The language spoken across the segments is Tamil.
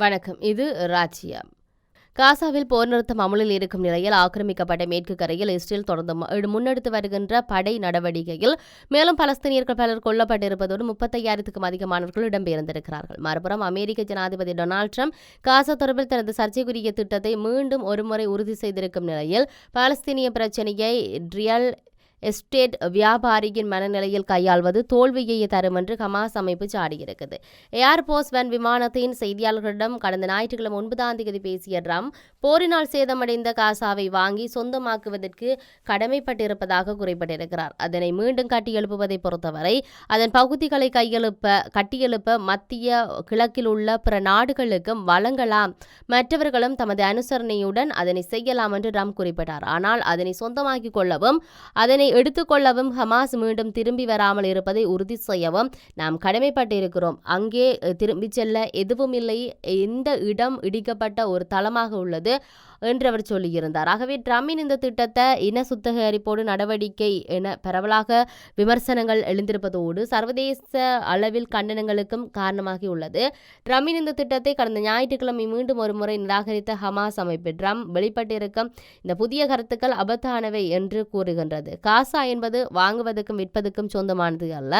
வணக்கம் இது ராச்சியா காசாவில் போர் நிறுத்தம் அமலில் இருக்கும் நிலையில் ஆக்கிரமிக்கப்பட்ட மேற்கு கரையில் இஸ்ரேல் தொடர்ந்து முன்னெடுத்து வருகின்ற படை நடவடிக்கையில் மேலும் பலஸ்தீனியர்கள் பலர் கொல்லப்பட்டிருப்பதோடு முப்பத்தையாயிரத்துக்கும் அதிகமானவர்கள் இடம்பெயர்ந்திருக்கிறார்கள். மறுபுறம் அமெரிக்க ஜனாதிபதி டொனால்ட் ட்ரம்ப் காசா தொடர்பில் தனது சர்ச்சைக்குரிய திட்டத்தை மீண்டும் ஒருமுறை உறுதி செய்திருக்கும் நிலையில் பாலஸ்தீனிய பிரச்சனையை ரியல் எஸ்டேட் வியாபாரியின் மனநிலையில் கையாள்வது தோல்வியையே தரும் என்று ஹமாஸ் அமைப்பு சாடியிருக்குது. ஏர்போர்ஸ் வன் விமானத்தின் செய்தியாளர்களிடம் கடந்த ஞாயிற்றுக்கிழமை ஒன்பதாம் தேதி பேசிய ட்ரம் போரினால் சேதமடைந்த காசாவை வாங்கி சொந்தமாக்குவதற்கு கடமைப்பட்டிருப்பதாக குறிப்பிட்டிருக்கிறார். அதனை மீண்டும் கட்டியெழுப்புவதை பொறுத்தவரை அதன் பகுதிகளை கையெழுப்ப கட்டியெழுப்ப மத்திய கிழக்கில் உள்ள பிற நாடுகளுக்கும் வழங்கலாம். மற்றவர்களும் தமது அனுசரணையுடன் அதனை செய்யலாம் என்று ட்ரம் குறிப்பிட்டார். ஆனால் அதனை சொந்தமாக்கிக் கொள்ளவும் அதனை எடுத்துக்கொள்ளவும் ஹமாஸ் மீண்டும் திரும்பி வராமல் இருப்பதை உறுதி செய்யவும் நாம் கடமைப்பட்டிருக்கிறோம். அங்கே திரும்பிச் செல்ல எதுவும் இல்லை. எந்த இடம் இடிக்கப்பட்ட ஒரு தளமாக உள்ளது என்று அவர் சொல்லியிருந்தார். ஆகவே ட்ரம்பின் இந்த திட்டத்தை இன சுத்தகரிப்போடு நடவடிக்கை என பரவலாக விமர்சனங்கள் எழுந்திருப்பதோடு சர்வதேச அளவில் கண்டனங்களுக்கும் காரணமாகி உள்ளது. ட்ரம்பின் இந்த திட்டத்தை கடந்த ஞாயிற்றுக்கிழமை மீண்டும் ஒரு முறை நிராகரித்த ஹமாஸ் அமைப்பு ட்ரம் வெளிப்பட்டிருக்கும் இந்த புதிய கருத்துக்கள் அபத்தானவை என்று கூறுகின்றது. காசா என்பது வாங்குவதற்கும் விற்பதற்கும் சொந்தமானது அல்ல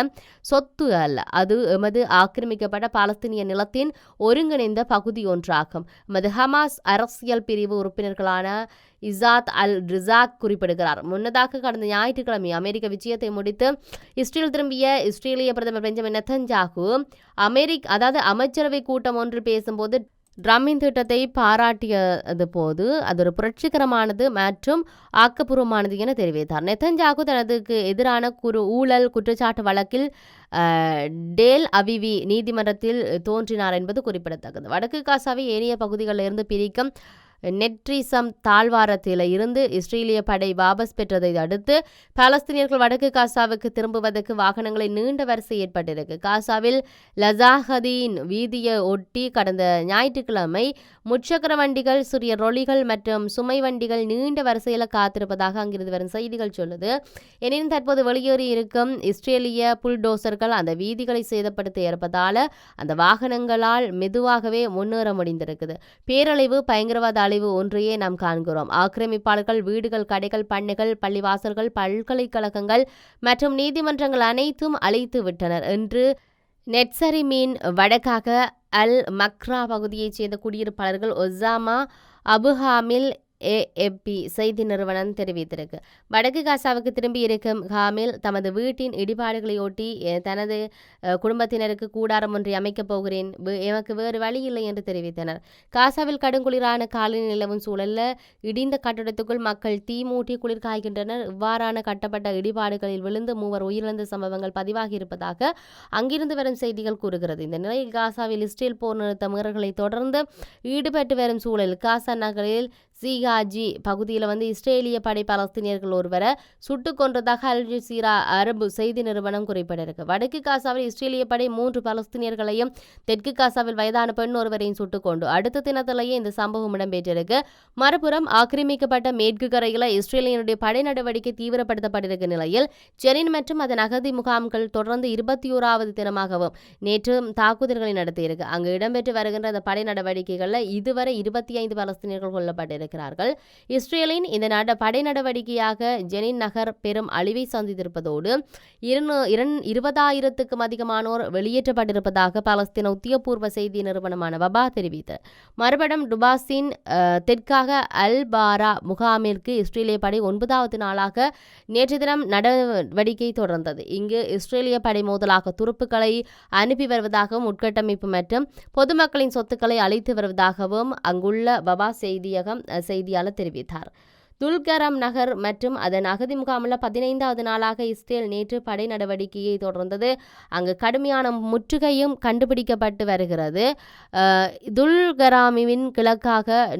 சொத்து அல்ல. அது எமது ஆக்கிரமிக்கப்பட்ட பாலஸ்தீனிய நிலத்தின் ஒருங்கிணைந்த பகுதி ஒன்றாகும். எமது ஹமாஸ் அரசியல் பிரிவு உறுப்பினர்களான இசாத் அல் ரிசாக் குறிப்பிடுகிறார். முன்னதாக கடந்த ஞாயிற்றுக்கிழமை அமெரிக்க விஜயத்தை முடித்து இஸ்ரேல் திரும்பிய இஸ்ரேலிய பிரதமர் பெஞ்சமின் நெத்தன்ஜாகு அமெரிக் அதாவது அமைச்சரவை கூட்டம் ஒன்று பேசும்போது ட்ரம்மின் திட்டத்தை பாராட்டியது போது அது ஒரு புரட்சிகரமானது மற்றும் ஆக்கப்பூர்வமானது என தெரிவித்தார். நெத்தன்ஜாகு தனதுக்கு எதிரான குறு ஊழல் குற்றச்சாட்டு வழக்கில் டேல் அவிவி நீதிமன்றத்தில் தோன்றினார் என்பது குறிப்பிடத்தக்கது. வடக்கு காசாவை ஏனைய பகுதிகளிலிருந்து பிரிக்கும் நெட்ரிசம் தாழ்வாரத்தில் இருந்து இஸ்ரேலிய படை வாபஸ் பெற்றதை அடுத்து பாலஸ்தீனியர்கள் வடக்கு காசாவுக்கு திரும்புவதற்கு வாகனங்களை நீண்ட வரிசை ஏற்பட்டிருக்கு. காசாவில் லசாஹதீன் வீதியை ஒட்டி கடந்த ஞாயிற்றுக்கிழமை முச்சக்கர வண்டிகள் சிறிய ரொலிகள் மற்றும் சுமை வண்டிகள் நீண்ட வரிசையில் காத்திருப்பதாக அங்கிருந்து வரும் செய்திகள் சொல்லுது. எனினும் தற்போது வெளியேறி இருக்கும் இஸ்ரேலிய புல்டோசர்கள் அந்த வீதிகளை சேதப்படுத்த இருப்பதால் அந்த வாகனங்களால் மெதுவாகவே முன்னேற முடிந்திருக்குது. பேரழிவு பயங்கரவாத அழிவு ஒன்றையே நாம் காண்கிறோம். ஆக்கிரமிப்பாளர்கள் வீடுகள் கடைகள் பண்ணைகள் பள்ளிவாசல்கள் பல்கலைக்கழகங்கள் மற்றும் நீதிமன்றங்கள் அனைத்தும் அழைத்து விட்டனர். என்று நெட்சரி மீன் வடக்காக அல் மக்ரா பகுதியைச் சேர்ந்த குடியிருப்பாளர்கள் ஒசாமா அபுஹாமில் ஏஎப்பி செய்தி நிறுவனம் தெரிவித்திருக்கு. வடக்கு காசாவுக்கு திரும்பி இருக்கும் ஹாமில் தமது வீட்டின் இடிபாடுகளை ஒட்டி தனது குடும்பத்தினருக்கு கூடாரம் ஒன்றை அமைக்கப் போகிறேன். எமக்கு வேறு வழி இல்லை என்று தெரிவித்தனர். காசாவில் கடுங்குளிரான காலில் நிலவும் சூழலில் இடிந்த கட்டடத்துக்குள் மக்கள் தீ மூட்டி குளிர் காய்கின்றனர். இவ்வாறான கட்டப்பட்ட இடிபாடுகளில் விழுந்து மூவர் உயிரிழந்த சம்பவங்கள் பதிவாகி இருப்பதாக அங்கிருந்து வரும் செய்திகள் கூறுகிறது. இந்த நிலையில் காசாவில் இஸ்ரேல் போர் நிறுத்த முயற்சிகளை தொடர்ந்து ஈடுபட்டு வரும் சூழலில் காசா நகரில் சீகாஜி பகுதியில் வந்து இஸ்ரேலிய படை பலஸ்தீனியர்கள் ஒருவரை சுட்டுக் கொன்றதாக அல் ஜசீரா அரபு செய்தி நிறுவனம் குறிப்பிட்டிருக்கு. வடக்கு காசாவில் இஸ்ரேலிய படை மூன்று பலஸ்தீனியர்களையும் தெற்கு காசாவில் வயதான பெண் ஒருவரையும் சுட்டுக் கொண்டு அடுத்த தினத்திலேயே இந்த சம்பவம் இடம்பெற்றிருக்கு. மறுபுறம் ஆக்கிரமிக்கப்பட்ட மேற்கு கரையில் இஸ்ரேலியனுடைய படை நடவடிக்கை தீவிரப்படுத்தப்பட்டிருக்க நிலையில் ஜெனின் மற்றும் அதன் அகதி முகாம்கள் தொடர்ந்து இருபத்தி ஓராவது தினமாகவும் நேற்று தாக்குதல்களை நடத்தியிருக்கு. அங்கு இடம்பெற்று வருகின்ற அந்த படை நடவடிக்கைகளில் இதுவரை இருபத்தி ஐந்து பலஸ்தீனியர்கள் கொல்லப்பட்டிருக்கு. இருக்கிறார்கள் இஸ்ரேலின் இந்த நட படை நடவடிக்கையாக ஜெனின் நகர் பெரும் அழிவை சந்தித்திருப்பதோடு இருபதாயிரத்துக்கும் அதிகமானோர் வெளியேற்றப்பட்டிருப்பதாக பாலஸ்தீன உத்தியபூர்வ செய்தி நிறுவனமான வபா தெரிவித்தது மறுபடம் டுபாஸின் தெற்காக அல் பாரா முகாமிற்கு இஸ்ரேலிய படை ஒன்பதாவது நாளாக நேற்று தினம் நடவடிக்கை தொடர்ந்தது. இங்கு இஸ்ரேலிய படை மோதலாக துருப்புக்களை அனுப்பி வருவதாகவும் உட்கட்டமைப்பு மற்றும் பொதுமக்களின் சொத்துக்களை அழித்து வருவதாகவும் அங்குள்ள வபா செய்தியகம் செய்தியாளர் தெரிவித்தார். துல்கரம் நகர் மற்றும் அதன் அகதி முகாமில் பதினைந்தாவது நாளாக இஸ்ரேல் நேற்று படை நடவடிக்கையை தொடர்ந்தது. அங்கு கடுமையான முற்றுகையும் கண்டுபிடிக்கப்பட்டு வருகிறது. துல்கராமிவின் கிழக்காக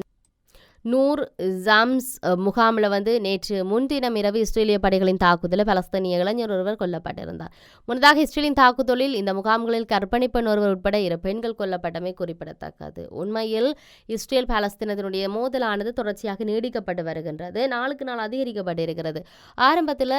நூர் ஜாம்ஸ் முகாமில் வந்து நேற்று முன்தினம் இரவு இஸ்ரேலிய படைகளின் தாக்குதலில் பலஸ்தீனிய இளைஞர் ஒருவர் கொல்லப்பட்டிருந்தார். முன்னதாக இஸ்ரேலின் தாக்குதலில் இந்த முகாம்களில் கற்பனை பெண் ஒருவர் உட்பட இரு பெண்கள் கொல்லப்பட்டமை குறிப்பிடத்தக்கது. உண்மையில் இஸ்ரேல் பாலஸ்தீனத்தினுடைய மோதலானது தொடர்ச்சியாக நீடிக்கப்பட்டு வருகின்றது. நாளுக்கு நாள் அதிகரிக்கப்பட்டிருக்கிறது. ஆரம்பத்தில்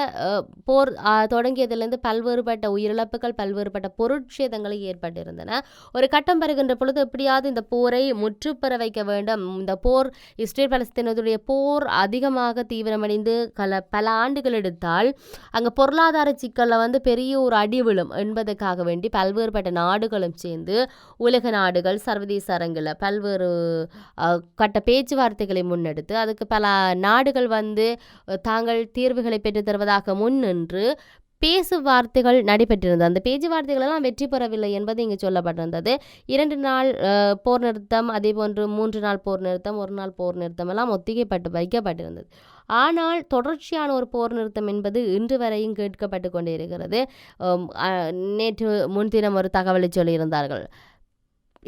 போர் தொடங்கியதிலிருந்து பல்வேறுபட்ட உயிரிழப்புகள் பல்வேறுபட்ட பொருட்சேதங்களை ஏற்பட்டிருந்தன. ஒரு கட்டம் வருகின்ற பொழுது எப்படியாவது இந்த போரை முற்றுப்பெற வைக்க வேண்டும். இந்த போர் இஸ்ரேல் பலஸ்தீனத்துடைய போர் அதிகமாக தீவிரமடைந்து கல பல ஆண்டுகள் எடுத்தால் அங்கே பொருளாதார சிக்கலில் வந்து பெரிய ஒரு அடி விழும் என்பதற்காக வேண்டி பல்வேறுபட்ட நாடுகளும் சேர்ந்து உலக நாடுகள் சர்வதேச அரங்கில் பல்வேறு கட்ட பேச்சுவார்த்தைகளை முன்னெடுத்து அதுக்கு பல நாடுகள் வந்து தாங்கள் தீர்வுகளை பெற்று தருவதாக முன்னின்று பேச்சுவார்த்தைகள் நடைபெற்றிருந்தது. அந்த பேச்சு வார்த்தைகளெல்லாம் வெற்றி பெறவில்லை என்பது இங்கு சொல்லப்பட்டிருந்தது. இரண்டு நாள் போர் நிறுத்தம் அதே போன்று மூன்று நாள் போர் நிறுத்தம் ஒரு நாள் போர் நிறுத்தம் எல்லாம் ஒத்திகைப்பட்டு வைக்கப்பட்டிருந்தது. ஆனால் தொடர்ச்சியான ஒரு போர் நிறுத்தம் என்பது இன்று வரையும் கேட்கப்பட்டு கொண்டே இருக்கிறது நேற்று முன்தினம் ஒரு தகவலை சொல்லியிருந்தார்கள்.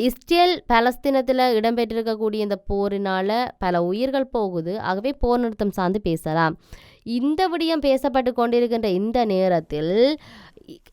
இஸ்ரேல் பலஸ்தீனத்தில் இடம்பெற்றிருக்கக்கூடிய இந்த போரினால் பல உயிர்கள் போகுது. ஆகவே போர் நிறுத்தம் சார்ந்து பேசலாம். இந்த விடயம் பேசப்பட்டு கொண்டிருக்கின்ற இந்த நேரத்தில்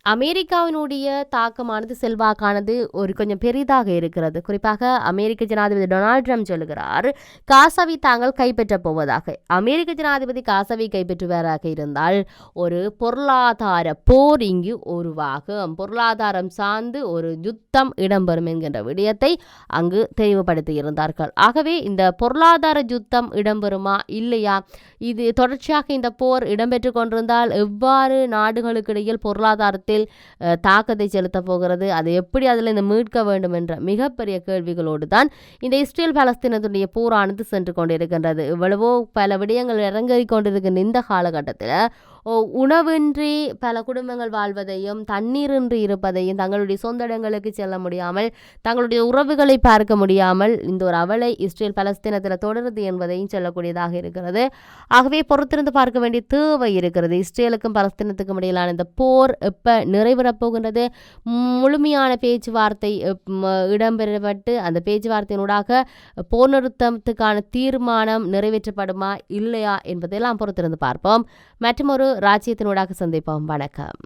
அமெரிக்காவினுடைய தாக்கமானது செல்வாக்கானது ஒரு கொஞ்சம் பெரிதாக இருக்கிறது. குறிப்பாக அமெரிக்க ஜனாதிபதி டொனால்ட் ட்ரம்ப் சொல்லுகிறார் காசாவை தாங்கள் கைப்பற்றப் போவதாக. அமெரிக்க ஜனாதிபதி காசாவை கைப்பற்றுவதாக இருந்தால் ஒரு பொருளாதார போர் இங்கு உருவாகும். பொருளாதாரம் சார்ந்து ஒரு யுத்தம் இடம்பெறும் என்கின்ற விடயத்தை அங்கு தெளிவுபடுத்தி இருந்தார்கள். ஆகவே இந்த பொருளாதார யுத்தம் இடம்பெறுமா இல்லையா? இது தொடர்ச்சியாக இந்த போர் இடம்பெற்று கொண்டிருந்தால் எவ்வாறு நாடுகளுக்கு இடையில் பொருளாதார பொருளாதாரத்தில் தாக்கத்தை செலுத்த போகிறது. அதை எப்படி அதில் இந்த மீட்க வேண்டும் என்ற மிகப்பெரிய கேள்விகளோடு தான் இந்த இஸ்ரேல் பலஸ்தீனத்துடைய போரானது சென்று கொண்டிருக்கின்றது. இவ்வளவோ பல விடயங்கள் இறங்கி கொண்டிருக்கின்ற இந்த காலகட்டத்தில் உணவின்றி பல குடும்பங்கள் வாழ்வதையும் தண்ணீரின்றி இருப்பதையும் தங்களுடைய சொந்த இடங்களுக்கு செல்ல முடியாமல் தங்களுடைய உறவுகளை பார்க்க முடியாமல் இந்த ஒரு அவலை இஸ்ரேல் பலஸ்தீனத்தில் தொடருது என்பதையும் சொல்லக்கூடியதாக இருக்கிறது. ஆகவே பொறுத்திருந்து பார்க்க வேண்டிய தேவை இருக்கிறது. இஸ்ரேலுக்கும் பலஸ்தீனத்துக்கும் இடையிலான இந்த போர் எப்போ நிறைவேறப் போகின்றது? முழுமையான பேச்சுவார்த்தை இடம்பெறப்பட்டு அந்த பேச்சுவார்த்தையினூடாக போர் நிறுத்தத்துக்கான தீர்மானம் நிறைவேற்றப்படுமா இல்லையா என்பதையெல்லாம் பொறுத்திருந்து பார்ப்போம். மற்றும் ஒரு ராஜ்யத்தினூடாக சந்திப்போம். வணக்கம்.